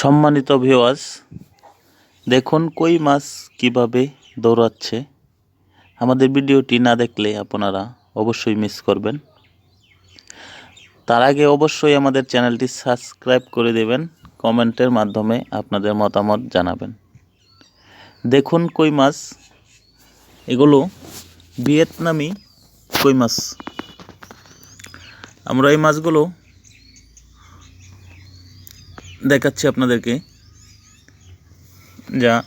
সম্মানিত ভিওয়াজ দেখুন কই মাছ কীভাবে দৌড়াচ্ছে। আমাদের ভিডিওটি না দেখলে আপনারা অবশ্যই মিস করবেন। তার আগে অবশ্যই আমাদের চ্যানেলটি সাবস্ক্রাইব করে দেবেন, কমেন্টের মাধ্যমে আপনাদের মতামত জানাবেন। দেখুন কই মাছ, এগুলো ভিয়েতনামি কই মাছ। আমরা এই মাছগুলো দেখাচ্ছি আপনাদেরকে। যা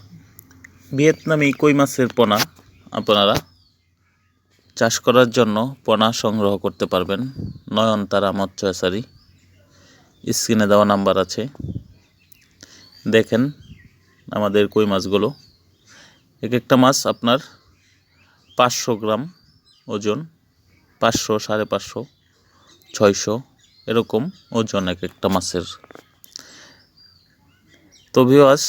ভিয়েতনামি কই মাছের পোনা? আপনারা চাষ করার জন্য পোনা সংগ্রহ করতে পারবেন। নয়ন নয়নতারা মৎস্যচারী স্ক্রিনে দেওয়া নাম্বার আছে। দেখেন আমাদের কই মাছগুলো। এক একটা মাছ আপনার পাঁচশো গ্রাম ওজন, পাঁচশো, সাড়ে পাঁচশো, ছয়শো, এরকম ওজন এক একটা মাছের। তো ভিওয়াস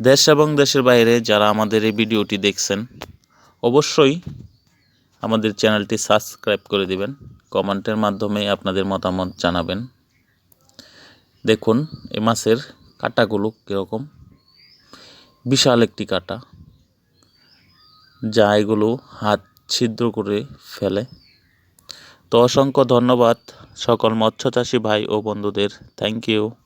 দেশ এবং দেশের বাইরে যারা আমাদের এই ভিডিওটি দেখছেন, অবশ্যই আমাদের চ্যানেলটি সাবস্ক্রাইব করে দিবেন কমেন্টের মাধ্যমে আপনাদের মতামত জানাবেন। দেখুন এই মাছের কাটাগুলো কীরকম? বিশাল একটি কাটা, যা এগুলো হাত ছিদ্র করে ফেলে। তো অসংখ্য ধন্যবাদ সকল মৎস্য চাষি ভাই ও বন্ধুদের থ্যাংক ইউ